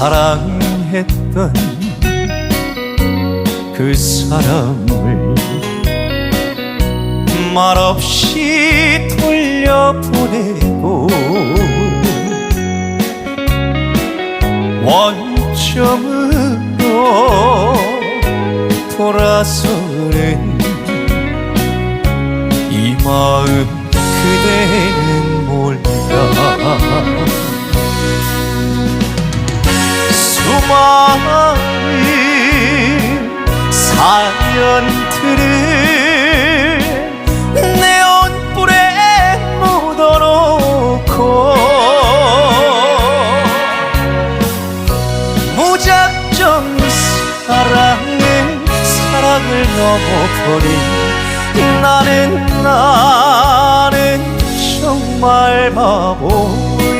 사랑했던 그 사람을 말없이 돌려보내고 원점으로 돌아서는 이 마음 그대는 수많은 사연들을 내 옷불에 묻어놓고 무작정 사랑에 사랑을 넘어버린 나는 나는 정말 바보야